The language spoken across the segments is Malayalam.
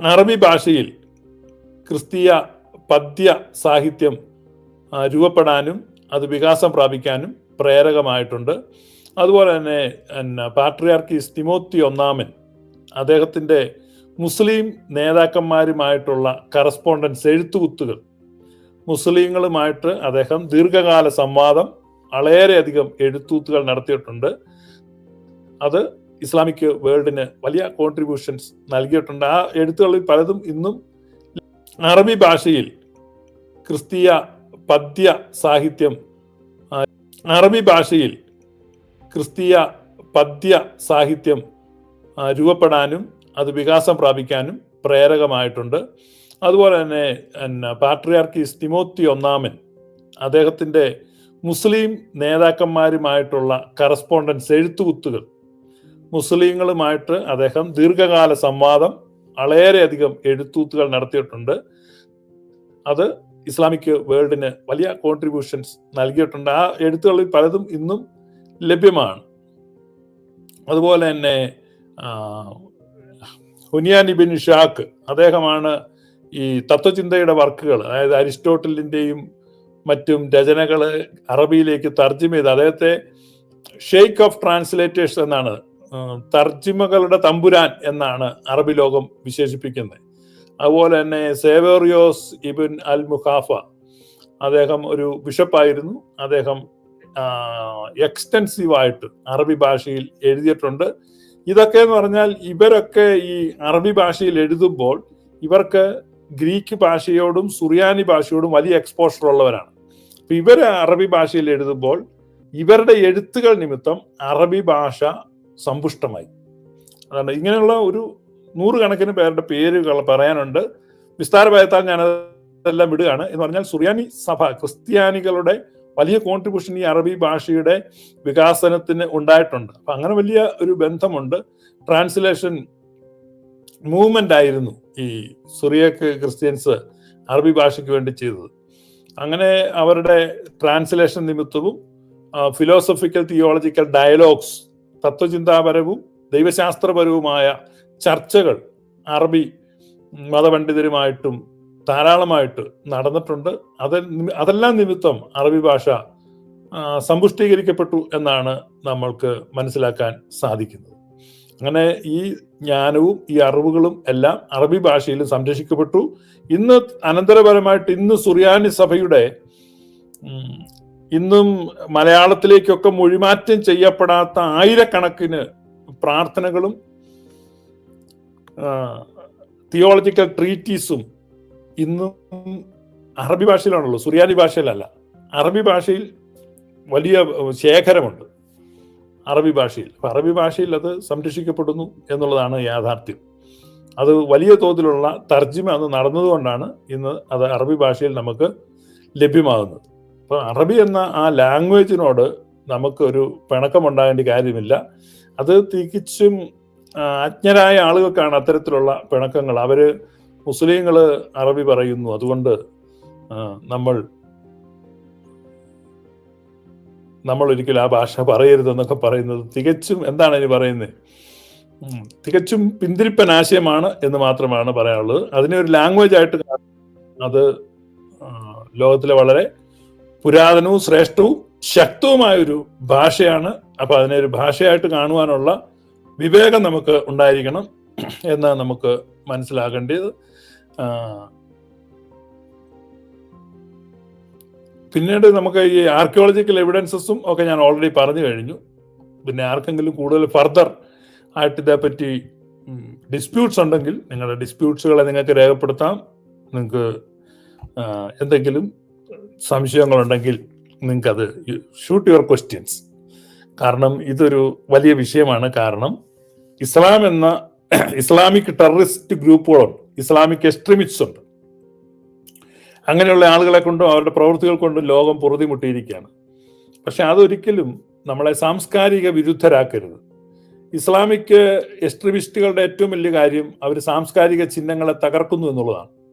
അറബി ഭാഷയിൽ ക്രിസ്തീയ പദ്യ സാഹിത്യം രൂപപ്പെടാനും അത് വികാസം പ്രാപിക്കാനും പ്രേരകമായിട്ടുണ്ട്. അതുപോലെ തന്നെ എന്നാ പാട്രിയാർക്കീസ് തിമോത്തി ഒന്നാമൻ അദ്ദേഹത്തിന്റെ മുസ്ലിം നേതാക്കന്മാരുമായിട്ടുള്ള കറസ്പോണ്ടൻസ് എഴുത്തുകുത്തുകൾ മുസ്ലിങ്ങളുമായിട്ട് അദ്ദേഹം ദീർഘകാല സംവാദം വളരെയധികം എഴുത്തുകുത്തുകൾ നടത്തിയിട്ടുണ്ട്. അത് ഇസ്ലാമിക് വേൾഡിന് വലിയ കോൺട്രിബ്യൂഷൻസ് നൽകിയിട്ടുണ്ട്. ആ എഴുത്തുകളിൽ പലതും ഇന്നും അറബി ഭാഷയിൽ ക്രിസ്തീയ പദ്യ സാഹിത്യം അറബി ഭാഷയിൽ ക്രിസ്തീയ പദ്യ സാഹിത്യം രൂപപ്പെടാനും അത് വികാസം പ്രാപിക്കാനും പ്രേരകമായിട്ടുണ്ട്. അതുപോലെ തന്നെ പാട്രിയാർക്കീസ് തിമോത്തി ഒന്നാമൻ അദ്ദേഹത്തിന്റെ മുസ്ലിം നേതാക്കന്മാരുമായിട്ടുള്ള കറസ്പോണ്ടൻസ് എഴുത്തുകുത്തുകൾ മുസ്ലിങ്ങളുമായിട്ട് അദ്ദേഹം ദീർഘകാല സംവാദം വളരെയധികം എഴുത്തൂത്തുകൾ നടത്തിയിട്ടുണ്ട്. അത് ഇസ്ലാമിക് വേൾഡിന് വലിയ കോൺട്രിബ്യൂഷൻസ് നൽകിയിട്ടുണ്ട്. ആ എഴുത്തുകളിൽ പലതും ഇന്നും ലഭ്യമാണ്. അതുപോലെ തന്നെ ഹുനിയാൻ ഇബിൻ ഷാക്ക് അദ്ദേഹമാണ് ഈ തത്വചിന്തയുടെ വർക്കുകൾ അതായത് അരിസ്റ്റോട്ടലിന്റെയും മറ്റും രചനകൾ അറബിയിലേക്ക് തർജം ചെയ്ത് അദ്ദേഹത്തെ ഷെയ്ക്ക് ഓഫ് ട്രാൻസ്ലേറ്റേഴ്സ് എന്നാണ് തർജിമകളുടെ തമ്പുരാൻ എന്നാണ് അറബി ലോകം വിശേഷിപ്പിക്കുന്നത്. അതുപോലെ തന്നെ സേവേറിയോസ് ഇബിൻ അൽ മുഖാഫ അദ്ദേഹം ഒരു ബിഷപ്പായിരുന്നു. അദ്ദേഹം എക്സ്റ്റൻസീവ് ആയിട്ട് അറബി ഭാഷയിൽ എഴുതിയിട്ടുണ്ട്. ഇതൊക്കെ എന്ന് പറഞ്ഞാൽ ഇവരൊക്കെ ഈ അറബി ഭാഷയിൽ എഴുതുമ്പോൾ ഇവർക്ക് ഗ്രീക്ക് ഭാഷയോടും സുറിയാനി ഭാഷയോടും വലിയ എക്സ്പോഷർ ഉള്ളവരാണ്. അപ്പൊ ഇവർ അറബി ഭാഷയിൽ എഴുതുമ്പോൾ ഇവരുടെ എഴുത്തുകൾ നിമിത്തം അറബി ഭാഷ സമ്പുഷ്ടമായി. അതാണ് ഇങ്ങനെയുള്ള ഒരു നൂറുകണക്കിന് പേരുടെ പേരുകൾ പറയാനുണ്ട്. വിസ്താരഭയത്താൽ ഞാൻ അതെല്ലാം വിടുകയാണ്. എന്ന് പറഞ്ഞാൽ സുറിയാനി സഭ ക്രിസ്ത്യാനികളുടെ വലിയ കോൺട്രിബ്യൂഷൻ ഈ അറബി ഭാഷയുടെ വികാസനത്തിന് ഉണ്ടായിട്ടുണ്ട്. അപ്പൊ അങ്ങനെ വലിയ ഒരു ബന്ധമുണ്ട്. ട്രാൻസ്ലേഷൻ മൂവ്മെന്റ് ആയിരുന്നു ഈ സുറിയക്ക് ക്രിസ്ത്യൻസ് അറബി ഭാഷയ്ക്ക് വേണ്ടി ചെയ്തത്. അങ്ങനെ അവരുടെ ട്രാൻസ്ലേഷൻ നിമിത്തവും ഫിലോസഫിക്കൽ തിയോളജിക്കൽ ഡയലോഗ്സ് തത്വചിന്താപരവും ദൈവശാസ്ത്രപരവുമായ ചർച്ചകൾ അറബി മതപണ്ഡിതരുമായിട്ടും ധാരാളമായിട്ട് നടന്നിട്ടുണ്ട്. അത് അതെല്ലാം നിമിത്തം അറബി ഭാഷ സമ്പുഷ്ടീകരിക്കപ്പെട്ടു എന്നാണ് നമ്മൾക്ക് മനസ്സിലാക്കാൻ സാധിക്കുന്നത്. അങ്ങനെ ഈ ജ്ഞാനവും ഈ അറിവുകളും എല്ലാം അറബി ഭാഷയിൽ സംരക്ഷിക്കപ്പെട്ടു. ഇന്ന് അനന്തരപരമായിട്ട് ഇന്ന് സുറിയാനി സഭയുടെ ഇന്നും മലയാളത്തിലേക്കൊക്കെ മൊഴിമാറ്റം ചെയ്യപ്പെടാത്ത ആയിരക്കണക്കിന് പ്രാർത്ഥനകളും തിയോളജിക്കൽ ട്രീറ്റീസും ഇന്നും അറബി ഭാഷയിലാണല്ലോ സുറിയാനി ഭാഷയിലല്ല. അറബി ഭാഷയിൽ വലിയ ശേഖരമുണ്ട്. അറബി ഭാഷയിൽ. അറബി ഭാഷയിൽ അത് സംരക്ഷിക്കപ്പെടുന്നു എന്നുള്ളതാണ് യാഥാർത്ഥ്യം. അത് വലിയ തോതിലുള്ള തർജിമ അന്ന് നടന്നതുകൊണ്ടാണ് ഇന്ന് അത് അറബി ഭാഷയിൽ നമുക്ക് ലഭ്യമാകുന്നത്. അപ്പൊ അറബി എന്ന ആ ലാംഗ്വേജിനോട് നമുക്കൊരു പിണക്കമുണ്ടാകേണ്ട കാര്യമില്ല. അത് തികച്ചും അജ്ഞരായ ആളുകൾക്കാണ് അത്തരത്തിലുള്ള പിണക്കങ്ങൾ. അവർ മുസ്ലിങ്ങൾ അറബി പറയുന്നു. അതുകൊണ്ട് നമ്മൾ നമ്മൾ ഒരിക്കലും ആ ഭാഷ പറയരുതെന്നൊക്കെ പറയുന്നത് തികച്ചും എന്താണ് ഇനി പറയുന്നത് തികച്ചും പിന്തിരിപ്പൻ ആശയമാണ് എന്ന് മാത്രമാണ് പറയാനുള്ളത്. അതിനെ ഒരു ലാംഗ്വേജ് ആയിട്ട് അത് ലോകത്തിലെ വളരെ പുരാതനവും ശ്രേഷ്ഠവും ശക്തവുമായ ഒരു ഭാഷയാണ്. അപ്പോൾ അതിനെ ഒരു ഭാഷയായിട്ട് കാണുവാനുള്ള വിവേകം നമുക്ക് ഉണ്ടായിരിക്കണം എന്ന് നമുക്ക് മനസ്സിലാക്കേണ്ടത് പിന്നീട് നമുക്ക് ഈ ആർക്കിയോളജിക്കൽ എവിഡൻസസും ഒക്കെ ഞാൻ ഓൾറെഡി പറഞ്ഞു കഴിഞ്ഞു. പിന്നെ ആർക്കെങ്കിലും കൂടുതൽ ഫർദർ ആയിട്ട് ഇതേപ്പറ്റി ഡിസ്പ്യൂട്ട്സ് ഉണ്ടെങ്കിൽ നിങ്ങളുടെ ഡിസ്പ്യൂട്ട്സുകളെ നിങ്ങൾക്ക് രേഖപ്പെടുത്താം. നിങ്ങൾക്ക് എന്തെങ്കിലും സംശയങ്ങളുണ്ടെങ്കിൽ നിങ്ങൾക്കത് ഷൂട്ട് യുവർ ക്വസ്റ്റ്യൻസ് കാരണം ഇതൊരു വലിയ വിഷയമാണ്. കാരണം ഇസ്ലാം എന്ന ഇസ്ലാമിക് ടെററിസ്റ്റ് ഗ്രൂപ്പുകളുണ്ട്. ഇസ്ലാമിക് എക്സ്ട്രീമിസ്റ്റ് ഉണ്ട്. അങ്ങനെയുള്ള ആളുകളെ കൊണ്ടും അവരുടെ പ്രവൃത്തികൾ കൊണ്ടും ലോകം പൊറുതിമുട്ടിയിരിക്കുകയാണ്. പക്ഷെ അതൊരിക്കലും നമ്മളെ സാംസ്കാരിക വിരുദ്ധരാക്കരുത്. ഇസ്ലാമിക് എക്സ്ട്രീമിസ്റ്റുകളുടെ ഏറ്റവും വലിയ കാര്യം അവർ സാംസ്കാരിക ചിഹ്നങ്ങളെ തകർക്കുന്നു എന്നുള്ളതാണ്.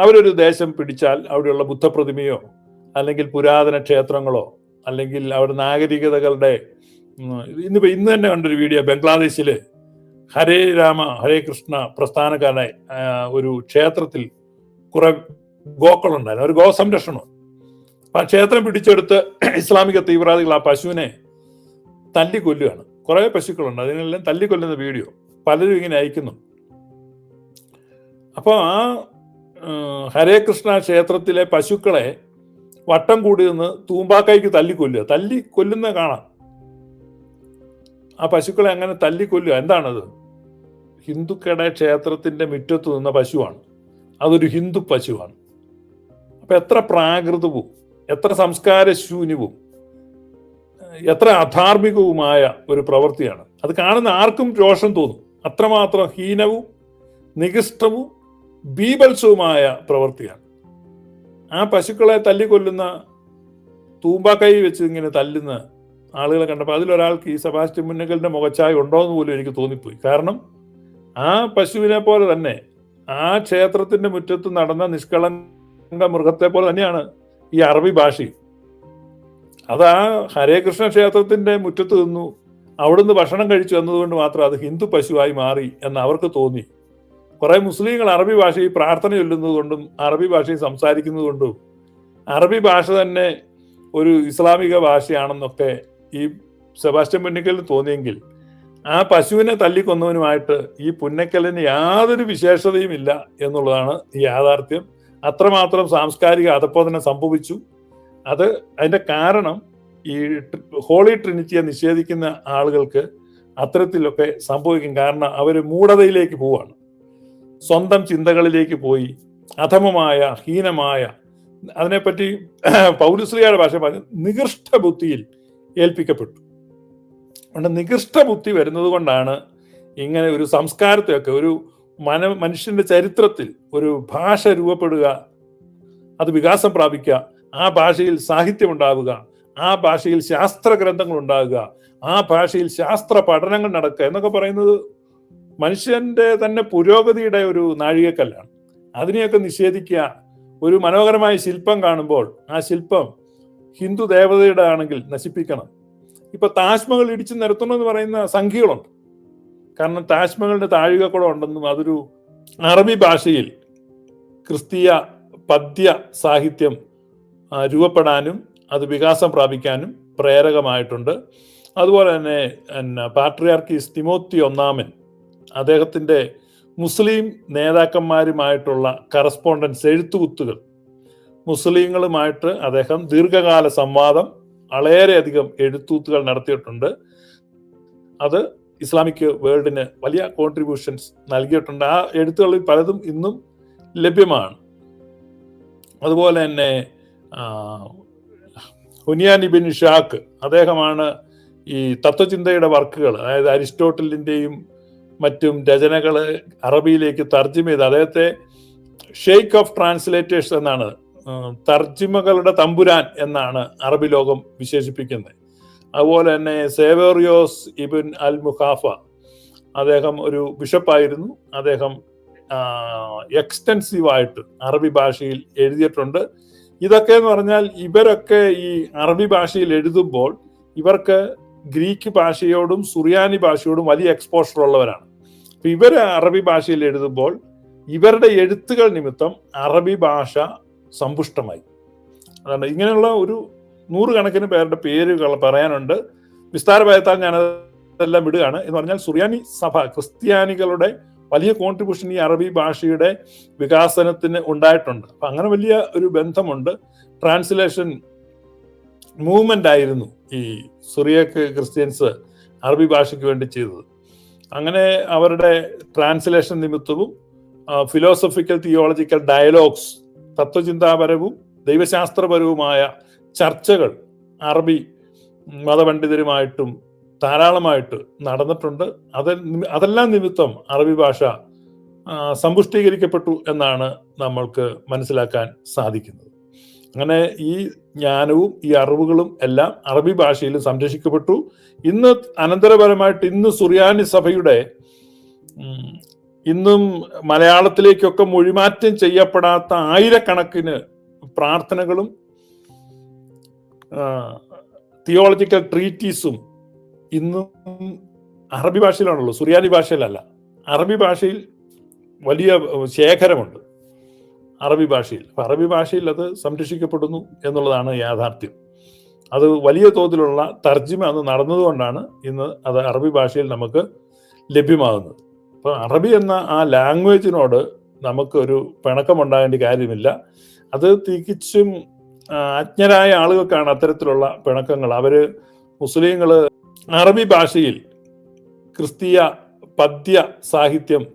അവരൊരു ദേശം പിടിച്ചാൽ അവിടെയുള്ള ബുദ്ധപ്രതിമയോ അല്ലെങ്കിൽ പുരാതന ക്ഷേത്രങ്ങളോ അല്ലെങ്കിൽ അവിടെ നാഗരികതകളുടെ ഇന്നിപ്പോൾ ഇന്നിപ്പോ ഇന്ന് തന്നെ കണ്ടൊരു വീഡിയോ ബംഗ്ലാദേശിൽ ഹരേ രാമ ഹരേ കൃഷ്ണ പ്രസ്ഥാനക്കാരനായി ഒരു ക്ഷേത്രത്തിൽ കുറെ ഗോക്കളുണ്ടായിരുന്നു ഒരു ഗോസംരക്ഷണം അപ്പൊ ആ ക്ഷേത്രം പിടിച്ചെടുത്ത് ഇസ്ലാമിക തീവ്രവാദികൾ ആ പശുവിനെ തല്ലിക്കൊല്ലുകയാണ്. കുറേ പശുക്കളുണ്ട്. അതിനെല്ലാം തല്ലിക്കൊല്ലുന്ന വീഡിയോ പലരും ഇങ്ങനെ അയക്കുന്നു അപ്പോൾ ആ, ഹരേ കൃഷ്ണ ക്ഷേത്രത്തിലെ പശുക്കളെ വട്ടം കൂടി നിന്ന് തൂമ്പാക്കൈക്ക് തല്ലിക്കൊല്ലുക. തല്ലി കൊല്ലുന്ന കാണാം. ആ പശുക്കളെ അങ്ങനെ തല്ലിക്കൊല്ലുക. എന്താണത്? ഹിന്ദുക്കളുടെ ക്ഷേത്രത്തിന്റെ മുറ്റത്ത് നിന്ന പശുവാണ്. അതൊരു ഹിന്ദു പശുവാണ്. അപ്പം എത്ര പ്രാകൃതവും എത്ര സംസ്കാര ശൂന്യവും എത്ര അധാർമികവുമായ ഒരു പ്രവൃത്തിയാണ്. അത് കാണുന്ന ആർക്കും രോഷം തോന്നും. അത്രമാത്രം ഹീനവും നികൃഷ്ടവും ബീഭത്സവുമായ പ്രവൃത്തിയാണ് ആ പശുക്കളെ തല്ലിക്കൊല്ലുന്ന തൂമ്പാക്കൈ വെച്ച് ഇങ്ങനെ തല്ലുന്ന ആളുകളെ കണ്ടപ്പോൾ അതിലൊരാൾക്ക് ഈ സെബാസ്റ്റ്യൻ മുന്നകലിന്റെ മുഖച്ചായ ഉണ്ടോ എന്ന് പോലും എനിക്ക് തോന്നിപ്പോയി. കാരണം ആ പശുവിനെ പോലെ തന്നെ ആ ക്ഷേത്രത്തിന്റെ മുറ്റത്ത് നടന്ന നിഷ്കളങ്ക മൃഗത്തെ പോലെ തന്നെയാണ് ഈ അറബി ഭാഷയും. അത് ആ ഹരേകൃഷ്ണ ക്ഷേത്രത്തിന്റെ മുറ്റത്ത് നിന്നു അവിടുന്ന് ഭക്ഷണം കഴിച്ചു എന്നതുകൊണ്ട് മാത്രം അത് ഹിന്ദു പശുവായി മാറി എന്ന് അവർക്ക് തോന്നി. കുറെ മുസ്ലിങ്ങൾ അറബി ഭാഷയിൽ പ്രാർത്ഥന ചൊല്ലുന്നത് കൊണ്ടും അറബി ഭാഷയിൽ സംസാരിക്കുന്നത് കൊണ്ടും അറബി ഭാഷ തന്നെ ഒരു ഇസ്ലാമിക ഭാഷയാണെന്നൊക്കെ ഈ സെബാസ്റ്റ്യൻ പുന്നക്കലിന് തോന്നിയെങ്കിൽ ആ പശുവിനെ തല്ലിക്കൊന്നവനുമായിട്ട് ഈ പുന്നക്കലിന് യാതൊരു വിശേഷതയും ഇല്ല എന്നുള്ളതാണ് ഈ യാഥാർത്ഥ്യം. അത്രമാത്രം സാംസ്കാരിക അധപ്പതനം സംഭവിച്ചു. അത് അതിന്റെ കാരണം ഈ ഹോളി ട്രിനിറ്റിയെ നിഷേധിക്കുന്ന ആളുകൾക്ക് അത്തരത്തിലൊക്കെ സംഭവിക്കും. കാരണം അവർ മൂഢതയിലേക്ക് പോവാണ്. സ്വന്തം ചിന്തകളിലേക്ക് പോയി അധമമായ ഹീനമായ അതിനെപ്പറ്റി പൗലുശ്രീയുടെ ഭാഷ പറഞ്ഞു നികൃഷ്ട ബുദ്ധിയിൽ ഏൽപ്പിക്കപ്പെട്ടു. അതുകൊണ്ട് നികൃഷ്ട ബുദ്ധി വരുന്നത് കൊണ്ടാണ് ഇങ്ങനെ ഒരു സംസ്കാരത്തെയൊക്കെ ഒരു മന മനുഷ്യന്റെ ചരിത്രത്തിൽ ഒരു ഭാഷ രൂപപ്പെടുക അത് വികാസം പ്രാപിക്കുക ആ ഭാഷയിൽ സാഹിത്യം ഉണ്ടാവുക ആ ഭാഷയിൽ ശാസ്ത്ര ഗ്രന്ഥങ്ങൾ ഉണ്ടാകുക ആ ഭാഷയിൽ ശാസ്ത്ര പഠനങ്ങൾ നടക്കുക എന്നൊക്കെ പറയുന്നത് മനുഷ്യന്റെ തന്നെ പുരോഗതിയുടെ ഒരു നാഴികക്കല്ലാണ്. അതിനെയൊക്കെ നിഷേധിക്കുക ഒരു മനോഹരമായ ശില്പം കാണുമ്പോൾ ആ ശില്പം ഹിന്ദു ദേവതയുടെ ആണെങ്കിൽ നശിപ്പിക്കണം. ഇപ്പൊ താജ്മഹൽ ഇടിച്ചു നിരത്തണം എന്ന് പറയുന്ന സംഖ്യകളുണ്ട്. കാരണം താജ്മഹലിന്റെ താഴികക്കുളം ഉണ്ടെന്നും അതൊരു അറബി ഭാഷയിൽ ക്രിസ്തീയ പദ്യ സാഹിത്യം രൂപപ്പെടാനും അത് വികാസം പ്രാപിക്കാനും പ്രേരകമായിട്ടുണ്ട്. അതുപോലെ തന്നെ പാട്രിയാർക്കിസ് തിമോത്തി ഒന്നാമൻ അദ്ദേഹത്തിന്റെ മുസ്ലിം നേതാക്കന്മാരുമായിട്ടുള്ള കറസ്പോണ്ടൻസ് എഴുത്തുകുത്തുകൾ. മുസ്ലിങ്ങളുമായിട്ട് അദ്ദേഹം ദീർഘകാല സംവാദം വളരെയധികം എഴുത്തുകുത്തുകൾ നടത്തിയിട്ടുണ്ട്. അത് ഇസ്ലാമിക് വേൾഡിന് വലിയ കോൺട്രിബ്യൂഷൻസ് നൽകിയിട്ടുണ്ട്. ആ എഴുത്തുകളിൽ പലതും ഇന്നും ലഭ്യമാണ്. അതുപോലെ തന്നെ ഹുനിയാൻ ഇബിൻ ഷാക്ക് അദ്ദേഹമാണ് ഈ തത്വചിന്തയുടെ വർക്കുകൾ അതായത് അരിസ്റ്റോട്ടലിന്റെയും മറ്റും രചനകൾ അറബിയിലേക്ക് തർജമ ചെയ്ത് അദ്ദേഹത്തെ ഷെയ്ഖ് ഓഫ് ട്രാൻസ്ലേറ്റേഴ്സ് എന്നാണ് തർജിമകളുടെ തമ്പുരാൻ എന്നാണ് അറബി ലോകം വിശേഷിപ്പിക്കുന്നത്. അതുപോലെ തന്നെ സേവേറിയോസ് ഇബിൻ അൽ മുഖാഫ അദ്ദേഹം ഒരു ബിഷപ്പായിരുന്നു. അദ്ദേഹം എക്സ്റ്റൻസീവ് ആയിട്ട് അറബി ഭാഷയിൽ എഴുതിയിട്ടുണ്ട്. ഇതൊക്കെ എന്ന് പറഞ്ഞാൽ ഇവരൊക്കെ ഈ അറബി ഭാഷയിൽ എഴുതുമ്പോൾ ഇവർക്ക് ഗ്രീക്ക് ഭാഷയോടും സുറിയാനി ഭാഷയോടും വലിയ എക്സ്പോഷർ ഉള്ളവരാണ്. അപ്പൊ ഇവർ അറബി ഭാഷയിൽ എഴുതുമ്പോൾ ഇവരുടെ എഴുത്തുകൾ നിമിത്തം അറബി ഭാഷ സമ്പുഷ്ടമായി. അതാണ് ഇങ്ങനെയുള്ള ഒരു നൂറുകണക്കിന് പേരുടെ പേരുകൾ പറയാനുണ്ട്. വിസ്താരഭയത്താൽ ഞാൻ അതെല്ലാം വിടുകയാണ് എന്ന് പറഞ്ഞാൽ സുറിയാനി സഭ ക്രിസ്ത്യാനികളുടെ വലിയ കോൺട്രിബ്യൂഷൻ ഈ അറബി ഭാഷയുടെ വികാസനത്തിന് ഉണ്ടായിട്ടുണ്ട്. അപ്പൊ അങ്ങനെ വലിയ ഒരു ബന്ധമുണ്ട്. ട്രാൻസ്ലേഷൻ മൂവ്മെന്റ് ആയിരുന്നു ഈ സുറിയക്ക് ക്രിസ്ത്യൻസ് അറബി ഭാഷയ്ക്ക് വേണ്ടി ചെയ്തത്. അങ്ങനെ അവരുടെ ട്രാൻസ്ലേഷൻ നിമിത്തവും ഫിലോസഫിക്കൽ തിയോളജിക്കൽ ഡയലോഗ്സ് തത്വചിന്താപരവും ദൈവശാസ്ത്രപരവുമായ ചർച്ചകൾ അറബി മതപണ്ഡിതരുമായിട്ടും ധാരാളമായിട്ട് നടന്നിട്ടുണ്ട്. അത് അതെല്ലാം നിമിത്തം അറബി ഭാഷ സമ്പുഷ്ടീകരിക്കപ്പെട്ടു എന്നാണ് നമ്മൾക്ക് മനസ്സിലാക്കാൻ സാധിക്കുന്നത്. അങ്ങനെ ഈ ജ്ഞാനവും ഈ അറിവുകളും എല്ലാം അറബി ഭാഷയിൽ സംരക്ഷിക്കപ്പെട്ടു. ഇന്ന് അനന്തരപരമായിട്ട് ഇന്ന് സുറിയാനി സഭയുടെ ഇന്നും മലയാളത്തിലേക്കൊക്കെ മൊഴിമാറ്റം ചെയ്യപ്പെടാത്ത ആയിരക്കണക്കിന് പ്രാർത്ഥനകളും തിയോളജിക്കൽ ട്രീറ്റീസും ഇന്നും അറബി ഭാഷയിലാണല്ലോ സുറിയാനി ഭാഷയിലല്ല. അറബി ഭാഷയിൽ വലിയ ശേഖരമുണ്ട്. അറബി ഭാഷയിൽ. അപ്പൊ അറബി ഭാഷയിൽ അത് സംരക്ഷിക്കപ്പെടുന്നു എന്നുള്ളതാണ് യാഥാർത്ഥ്യം. അത് വലിയ തോതിലുള്ള തർജിമ അന്ന് നടന്നതുകൊണ്ടാണ് ഇന്ന് അത് അറബി ഭാഷയിൽ നമുക്ക് ലഭ്യമാകുന്നത്. അപ്പൊ അറബി എന്ന ആ ലാംഗ്വേജിനോട് നമുക്ക് ഒരു പിണക്കമുണ്ടാകേണ്ട കാര്യമില്ല. അത് തികച്ചും അജ്ഞരായ ആളുകൾക്കാണ് അത്തരത്തിലുള്ള പിണക്കങ്ങൾ. അവർ മുസ്ലിങ്ങൾ അറബി ഭാഷയിൽ ക്രിസ്തീയ പദ്യ സാഹിത്യം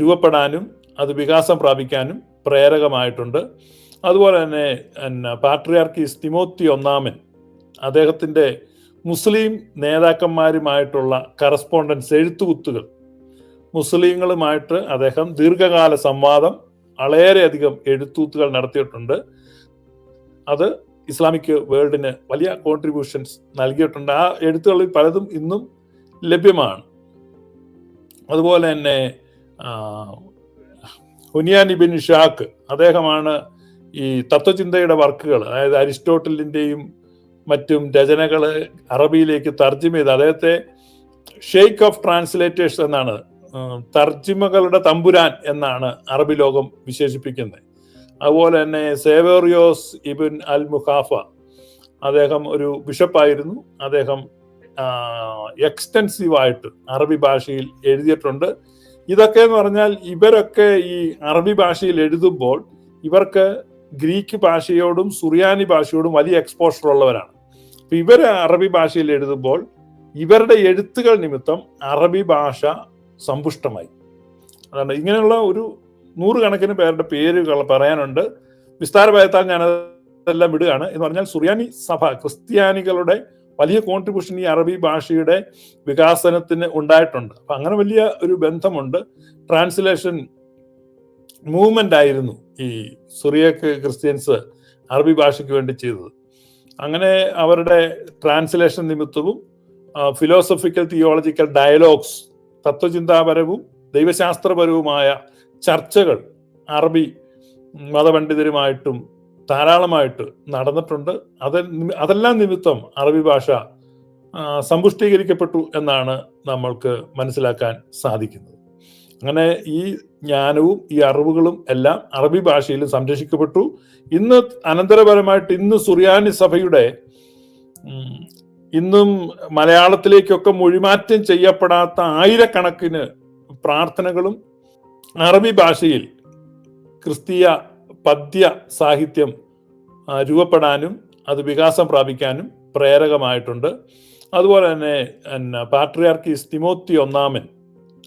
രൂപപ്പെടാനും അത് വികാസം പ്രാപിക്കാനും പ്രേരകമായിട്ടുണ്ട്. അതുപോലെ തന്നെ പിന്നെ പാട്രിയാർക്കീസ് തിമോത്തി ഒന്നാമൻ അദ്ദേഹത്തിന്റെ മുസ്ലിം നേതാക്കന്മാരുമായിട്ടുള്ള കറസ്പോണ്ടൻസ് എഴുത്തുകുത്തുകൾ. മുസ്ലിങ്ങളുമായിട്ട് അദ്ദേഹം ദീർഘകാല സംവാദം വളരെയധികം എഴുത്തൂത്തുകൾ നടത്തിയിട്ടുണ്ട്. അത് ഇസ്ലാമിക് വേൾഡിന് വലിയ കോൺട്രിബ്യൂഷൻസ് നൽകിയിട്ടുണ്ട്. ആ എഴുത്തുകളിൽ പലതും ഇന്നും ലഭ്യമാണ്. അതുപോലെ തന്നെ ആ, ഹുനിയാനി ബിൻ ഷാക്ക് അദ്ദേഹമാണ് ഈ തത്വചിന്തയുടെ വർക്കുകൾ അതായത് അരിസ്റ്റോട്ടലിന്റെയും മറ്റും രചനകൾ അറബിയിലേക്ക് തർജിമ ചെയ്ത് അദ്ദേഹത്തെ ഷെയ്ക്ക് ഓഫ് ട്രാൻസ്ലേറ്റേഴ്സ് എന്നാണ് തർജിമകളുടെ തമ്പുരാൻ എന്നാണ് അറബി ലോകം വിശേഷിപ്പിക്കുന്നത്. അതുപോലെ തന്നെ സേവേറിയോസ് ഇബിൻ അൽ മുഖാഫ അദ്ദേഹം ഒരു ബിഷപ്പായിരുന്നു. അദ്ദേഹം എക്സ്റ്റൻസീവായിട്ട് അറബി ഭാഷയിൽ എഴുതിയിട്ടുണ്ട്. ഇതൊക്കെ എന്ന് പറഞ്ഞാൽ ഇവരൊക്കെ ഈ അറബി ഭാഷയിൽ എഴുതുമ്പോൾ ഇവർക്ക് ഗ്രീക്ക് ഭാഷയോടും സുറിയാനി ഭാഷയോടും വലിയ എക്സ്പോഷർ ഉള്ളവരാണ്. അപ്പൊ ഇവർ അറബി ഭാഷയിൽ എഴുതുമ്പോൾ ഇവരുടെ എഴുത്തുകൾ നിമിത്തം അറബി ഭാഷ സമ്പുഷ്ടമായി. അതാണ് ഇങ്ങനെയുള്ള ഒരു നൂറുകണക്കിന് പേരുടെ പേരുകൾ പറയാനുണ്ട്. വിസ്താരഭയത്താൽ ഞാനതെല്ലാം വിടുകയാണ് എന്ന് പറഞ്ഞാൽ സുറിയാനി സഭ ക്രിസ്ത്യാനികളുടെ വലിയ കോൺട്രിബ്യൂഷൻ ഈ അറബി ഭാഷയുടെ വികാസനത്തിന് ഉണ്ടായിട്ടുണ്ട്. അപ്പൊ അങ്ങനെ വലിയ ഒരു ബന്ധമുണ്ട്. ട്രാൻസ്ലേഷൻ മൂവ്മെന്റ് ആയിരുന്നു ഈ സുറിയക്ക് ക്രിസ്ത്യൻസ് അറബി ഭാഷയ്ക്ക് വേണ്ടി ചെയ്തത്. അങ്ങനെ അവരുടെ ട്രാൻസ്ലേഷൻ നിമിത്തവും ഫിലോസഫിക്കൽ തിയോളജിക്കൽ ഡയലോഗ്സ് തത്വചിന്താപരവും ദൈവശാസ്ത്രപരവുമായ ചർച്ചകൾ അറബി മതപണ്ഡിതരുമായിട്ടും ധാരാളമായിട്ട് നടന്നിട്ടുണ്ട്. അത് അതെല്ലാം നിമിത്തം അറബി ഭാഷ സമ്പുഷ്ടീകരിക്കപ്പെട്ടു എന്നാണ് നമ്മൾക്ക് മനസ്സിലാക്കാൻ സാധിക്കുന്നത്. അങ്ങനെ ഈ ജ്ഞാനവും ഈ അറിവുകളും എല്ലാം അറബി ഭാഷയിൽ സംരക്ഷിക്കപ്പെട്ടു. ഇന്ന് അനന്തരപരമായിട്ട് ഇന്ന് സുറിയാനി സഭയുടെ ഇന്നും മലയാളത്തിലേക്കൊക്കെ മൊഴിമാറ്റം ചെയ്യപ്പെടാത്ത ആയിരക്കണക്കിന് പ്രാർത്ഥനകളും അറബി ഭാഷയിൽ ക്രിസ്തീയ പദ്യ സാഹിത്യം രൂപപ്പെടാനും അത് വികാസം പ്രാപിക്കാനും പ്രേരകമായിട്ടുണ്ട്. അതുപോലെ തന്നെ പിന്നെ പാട്രിയാർക്കിസ് തിമോത്തി ഒന്നാമൻ.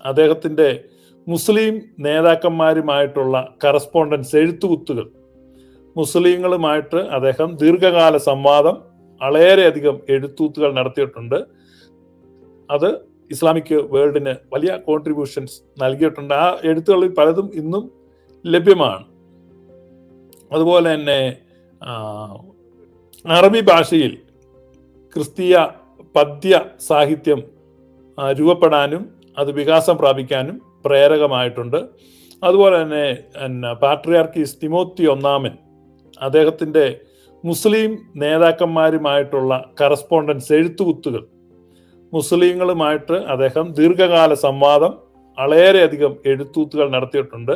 അദ്ദേഹത്തിന്റെ മുസ്ലിം നേതാക്കന്മാരുമായിട്ടുള്ള കറസ്പോണ്ടൻസ് എഴുത്തുകുത്തുകൾ. മുസ്ലിങ്ങളുമായിട്ട് അദ്ദേഹം ദീർഘകാല സംവാദം വളരെയധികം എഴുത്തുകുത്തുകൾ നടത്തിയിട്ടുണ്ട്. അത് ഇസ്ലാമിക് വേൾഡിന് വലിയ കോൺട്രിബ്യൂഷൻസ് നൽകിയിട്ടുണ്ട്. ആ എഴുത്തുകളിൽ പലതും ഇന്നും ലഭ്യമാണ്. അതുപോലെ തന്നെ അറബി ഭാഷയിൽ ക്രിസ്തീയ പദ്യ സാഹിത്യം രൂപപ്പെടാനും അത് വികാസം പ്രാപിക്കാനും പ്രേരകമായിട്ടുണ്ട്. അതുപോലെ തന്നെ എന്നാ പാട്രിയാർക്കീസ് തിമോത്തി ഒന്നാമൻ അദ്ദേഹത്തിന്റെ മുസ്ലിം നേതാക്കന്മാരുമായിട്ടുള്ള കറസ്പോണ്ടൻസ് എഴുത്തുകുത്തുകൾ മുസ്ലിങ്ങളുമായിട്ട് അദ്ദേഹം ദീർഘകാല സംവാദം വളരെയധികം എഴുത്തുകുത്തുകൾ നടത്തിയിട്ടുണ്ട്.